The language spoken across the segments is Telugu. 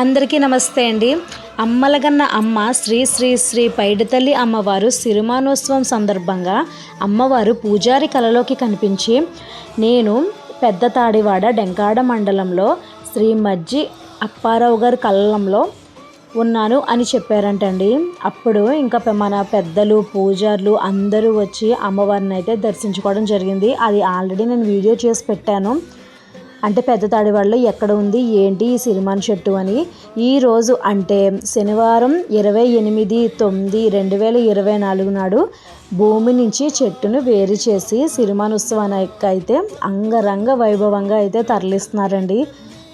అందరికీ నమస్తే అండి. అమ్మలగన్న అమ్మ శ్రీ శ్రీ శ్రీ పైడితల్లి అమ్మవారు సిరిమానోత్సవం సందర్భంగా అమ్మవారు పూజారి కలలోకి కనిపించి నేను పెద్ద తాడివాడ డెంకాడ మండలంలో శ్రీ మజ్జి అప్పారావు గారి కళ్ళంలో ఉన్నాను అని చెప్పారంటండి. అప్పుడు ఇంకా మన పెద్దలు పూజారులు అందరూ వచ్చి అమ్మవారిని అయితే దర్శించుకోవడం జరిగింది. అది ఆల్రెడీ నేను వీడియో చేసి పెట్టాను. అంటే పెద్ద తాడివాడలో ఎక్కడ ఉంది ఏంటి ఈ సిరిమాన్ చెట్టు అని. ఈ రోజు అంటే శనివారం ఇరవై ఎనిమిది తొమ్మిది రెండు వేల ఇరవై నాలుగు నాడు భూమి నుంచి చెట్టును వేరు చేసి సిరిమాన్ ఉత్సవానికి అయితే అంగరంగ వైభవంగా అయితే తరలిస్తున్నారండి.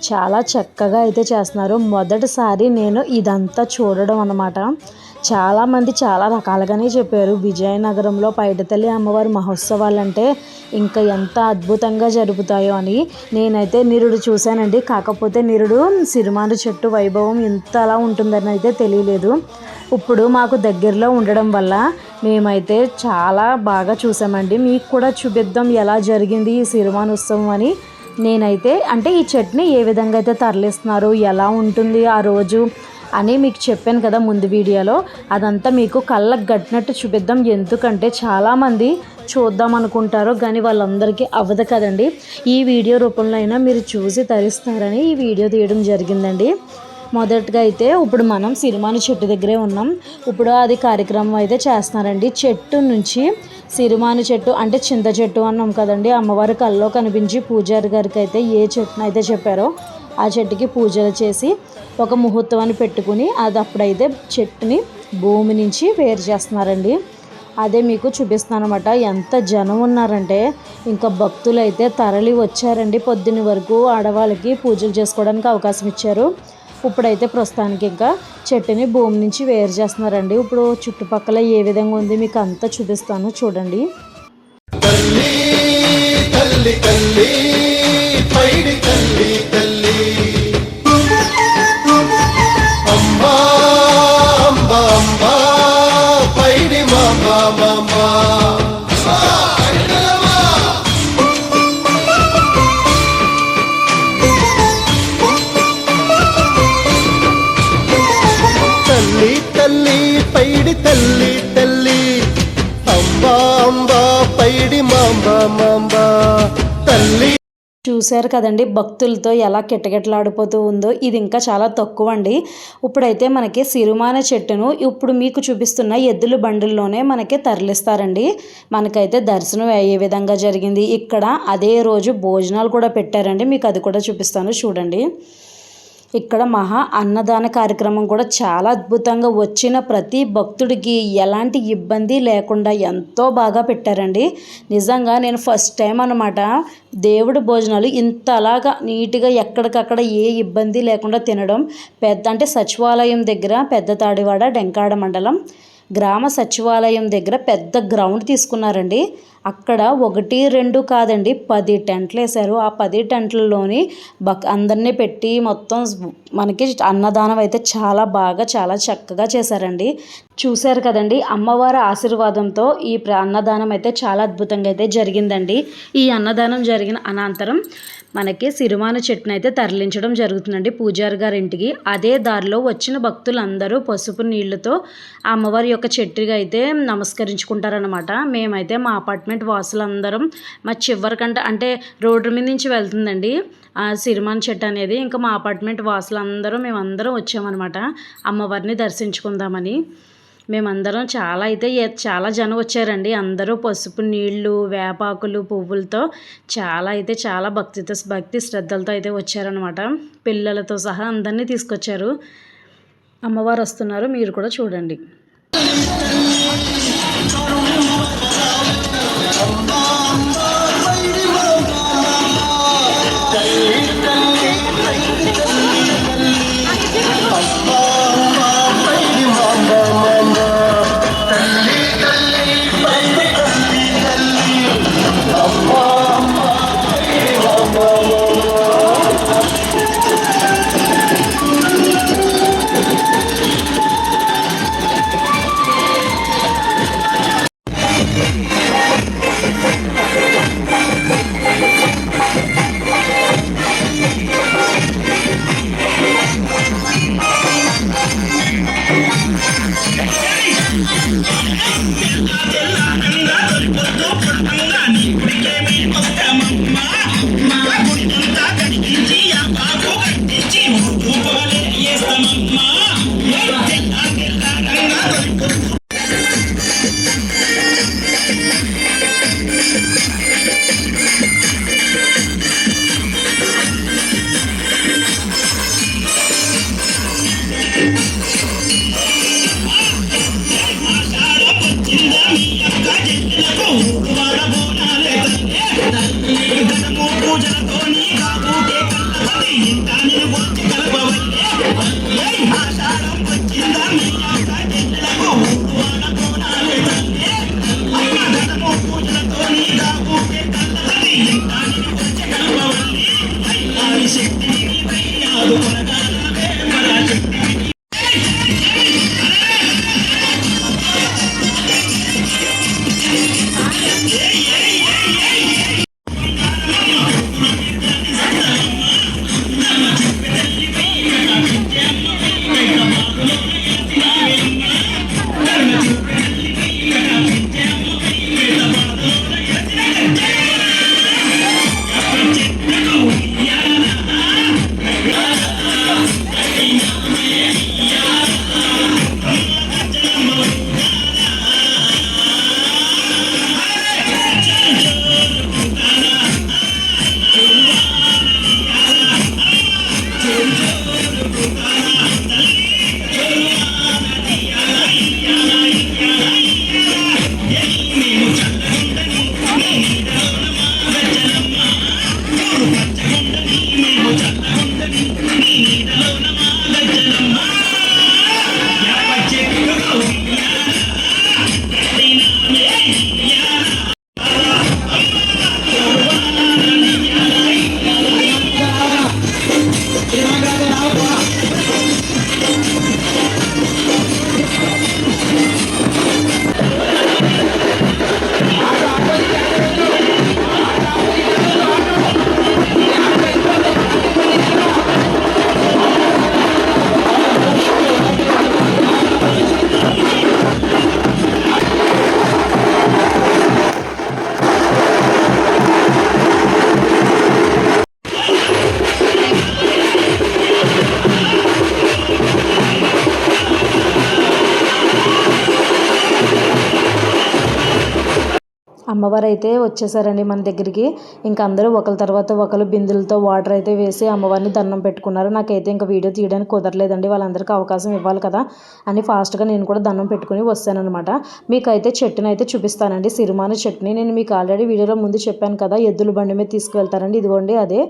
చాలా చక్కగా అయితే చేస్తున్నారు. మొదటిసారి నేను ఇదంతా చూడడం అన్నమాట. చాలామంది చాలా రకాలుగానే చెప్పారు. విజయనగరంలో పైడితల్లి అమ్మవారి మహోత్సవాలు అంటే ఇంకా ఎంత అద్భుతంగా జరుపుతాయో అని. నేనైతే నిరుడు చూశానండి. కాకపోతే నిరుడు సిరిమాను చెట్టు వైభవం ఇంతలా ఉంటుందని అయితే తెలియలేదు. ఇప్పుడు మాకు దగ్గరలో ఉండడం వల్ల మేమైతే చాలా బాగా చూసామండి. మీకు కూడా చూపిద్దాం ఎలా జరిగింది ఈ సిరిమాను ఉత్సవం అని. నేనైతే అంటే ఈ చట్నీ ఏ విధంగా అయితే తరలిస్తున్నారు ఎలా ఉంటుంది ఆ రోజు అని మీకు చెప్పాను కదా ముందు వీడియోలో. అదంతా మీకు కళ్ళకు గట్టినట్టు చూపిద్దాం. ఎందుకంటే చాలామంది చూద్దాం అనుకుంటారు కానీ వాళ్ళందరికీ అవ్వదు కదండి. ఈ వీడియో రూపంలో అయినా మీరు చూసి తరిస్తారని ఈ వీడియో తీయడం జరిగిందండి. మొదటగా అయితే ఇప్పుడు మనం సిరిమాను చెట్టు దగ్గరే ఉన్నాం. ఇప్పుడు అది కార్యక్రమం అయితే చేస్తున్నారండి. చెట్టు నుంచి సిరిమాను చెట్టు అంటే చింత చెట్టు అన్నాం కదండి. అమ్మవారి కల్లో కనిపించి పూజారి గారికి అయితే ఏ చెట్టునైతే చెప్పారో ఆ చెట్టుకి పూజలు చేసి ఒక ముహూర్తాన్ని పెట్టుకుని అది అప్పుడైతే చెట్టుని భూమి నుంచి వేరు చేస్తున్నారండి. అదే మీకు చూపిస్తాను అనమాట ఎంత జనం ఉన్నారంటే ఇంకా భక్తులు అయితే తరలి వచ్చారండి. పొద్దున్న వరకు ఆడవాళ్ళకి పూజలు చేసుకోవడానికి అవకాశం ఇచ్చారు. ఇప్పుడైతే ప్రస్తుతానికి ఇంకా చెట్టుని భూమి నుంచి వేరు చేస్తున్నారండి. ఇప్పుడు చుట్టుపక్కల ఏ విధంగా ఉంది మీకు అంతా చూపిస్తాను చూడండి. తల్లి తల్లి తల్లి పైడి తల్లి. తల్లి తల్లి పైడి తల్లి తల్లి. అంబా అంబా పైడి మాంబా చూశారు కదండి భక్తులతో ఎలా కిటకిటలాడిపోతూ ఉందో. ఇది ఇంకా చాలా తక్కువ అండి ఇప్పుడైతే మనకి సిరుమాన చెట్టును ఇప్పుడు మీకు చూపిస్తున్న ఎద్దుల బండుల్లోనే మనకి తరలిస్తారండి. మనకైతే దర్శనం అయ్యే విధంగా జరిగింది. ఇక్కడ అదే రోజు భోజనాలు కూడా పెట్టారండి. మీకు అది కూడా చూపిస్తాను. చూడండి. ఇక్కడ మహా అన్నదాన కార్యక్రమం కూడా చాలా అద్భుతంగా వచ్చిన ప్రతి భక్తుడికి ఎలాంటి ఇబ్బంది లేకుండా ఎంతో బాగా పెట్టారండి. నిజంగా నేను ఫస్ట్ టైం అనమాట దేవుడి భోజనాలు ఇంతలాగా నీట్గా ఎక్కడికక్కడ ఏ ఇబ్బంది లేకుండా తినడం. పెద్ద అంటే సచివాలయం దగ్గర పెద్ద తాడివాడ డెంకాడ మండలం. గ్రామ సచివాలయం దగ్గర పెద్ద గ్రౌండ్ తీసుకున్నారండి. అక్కడ ఒకటి రెండు కాదండి పది టెంట్లు వేశారు. ఆ పది టెంట్లలోని బక్ అందరినీ పెట్టి మొత్తం మనకి అన్నదానం అయితే చాలా బాగా చాలా చక్కగా చేశారండి. చూశారు కదండి అమ్మవారి ఆశీర్వాదంతో ఈ ప్ర- అన్నదానం అయితే చాలా అద్భుతంగా అయితే జరిగిందండి. ఈ అన్నదానం జరిగిన అనంతరం మనకి సిరిమాన చెట్టును అయితే తరలించడం జరుగుతుందండి. పూజారి గారి ఇంటికి అదే దారిలో వచ్చిన భక్తులందరూ పసుపు నీళ్ళతో అమ్మవారి యొక్క చెట్టుగా అయితే నమస్కరించుకుంటారనమాట మేమైతే మా అపార్ట్మెంట్ వాసులందరం మా చివరికంట అంటే రోడ్డు మీద నుంచి వెళ్తుందండి. ఆ సిరిమాన్ చెట్టు అనేది ఇంకా మా అపార్ట్మెంట్ వాసులందరూ మేమందరం వచ్చామన్నమాట. అమ్మవారిని దర్శించుకుందామని. మేమందరం చాలా అయితే చాలా జనం వచ్చారండి. అందరూ పసుపు నీళ్ళు వేపాకులు పువ్వులతో చాలా అయితే చాలా భక్తితో భక్తి శ్రద్ధలతో అయితే వచ్చారనమాట పిల్లలతో సహా అందరినీ తీసుకొచ్చారు. అమ్మవారు వస్తున్నారు మీరు కూడా చూడండి. বহু জেলা అమ్మవారు అయితే వచ్చేసారండి మన దగ్గరికి. ఇంకా అందరూ ఒకరి తర్వాత ఒకరు బిందులతో వాటర్ అయితే వేసి అమ్మవారిని దండం పెట్టుకున్నారు. నాకైతే ఇంకా వీడియో తీయడానికి కుదరలేదండి. వాళ్ళందరికీ అవకాశం ఇవ్వాలి కదా అని ఫాస్ట్గా నేను కూడా దండం పెట్టుకుని వస్తానమాట మీకైతే చెట్టుని అయితే చూపిస్తానండి. సిరిమాన చెట్టుని నేను మీకు ఆల్రెడీ వీడియోలో ముందు చెప్పాను కదా. ఎద్దుల బండి మీద తీసుకువెళ్తారండి. ఇదిగోండి అదే.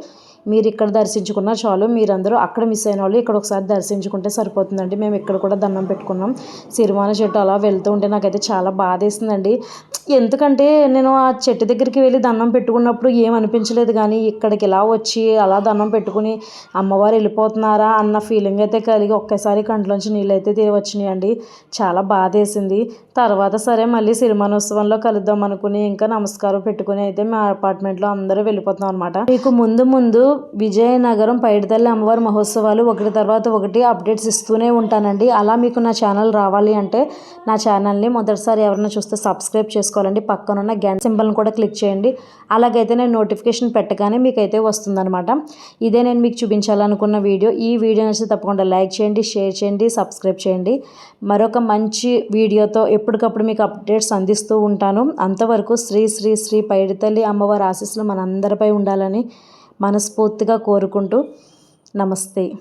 మీరు ఇక్కడ దర్శించుకున్న చాలు మీరందరూ అక్కడ మిస్ అయిన వాళ్ళు ఇక్కడ ఒకసారి దర్శించుకుంటే సరిపోతుందండి. మేము ఇక్కడ కూడా దండం పెట్టుకున్నాం. సిరిమాన చెట్టు అలా వెళ్తూ ఉంటే నాకైతే చాలా బాధ వేసిందండి ఎందుకంటే నేను ఆ చెట్టు దగ్గరికి వెళ్ళి దండం పెట్టుకున్నప్పుడు ఏమనిపించలేదు కానీ ఇక్కడికి ఇలా వచ్చి అలా దండం పెట్టుకుని అమ్మవారు వెళ్ళిపోతున్నారా అన్న ఫీలింగ్ అయితే కలిగి ఒక్కసారి కంట్లోంచి నీళ్ళు అయితే తీ- వచ్చినాయండి చాలా బాధ వేసింది తర్వాత సరే మళ్ళీ సిరిమానోత్సవంలో కలుద్దాం అనుకుని ఇంకా నమస్కారం పెట్టుకుని అయితే మా అపార్ట్మెంట్లో అందరూ వెళ్ళిపోతున్నాం అనమాట మీకు ముందు ముందు విజయనగరం పైడితల్లి అమ్మవారి మహోత్సవాలు ఒకటి తర్వాత ఒకటి అప్డేట్స్ ఇస్తూనే ఉంటానండి. అలా మీకు నా ఛానల్ రావాలి అంటే నా ఛానల్ని మొదటిసారి ఎవరైనా చూస్తే సబ్స్క్రైబ్ చేసుకోవాలండి. పక్కనున్న గ్యాన్ సింబల్ని కూడా క్లిక్ చేయండి. అలాగైతే నేను నోటిఫికేషన్ పెట్టగానే మీకైతే వస్తుందనమాట ఇదే నేను మీకు చూపించాలనుకున్న వీడియో. ఈ వీడియో నచ్చితే తప్పకుండా లైక్ చేయండి షేర్ చేయండి సబ్స్క్రైబ్ చేయండి. మరొక మంచి వీడియోతో ఎప్పటికప్పుడు మీకు అప్డేట్స్ అందిస్తూ ఉంటాను. అంతవరకు శ్రీ శ్రీ శ్రీ పైడితల్లి అమ్మవారి ఆశీస్సులు మనందరిపై ఉండాలని మనస్ఫూర్తిగా కోరుకుంటూ నమస్తే.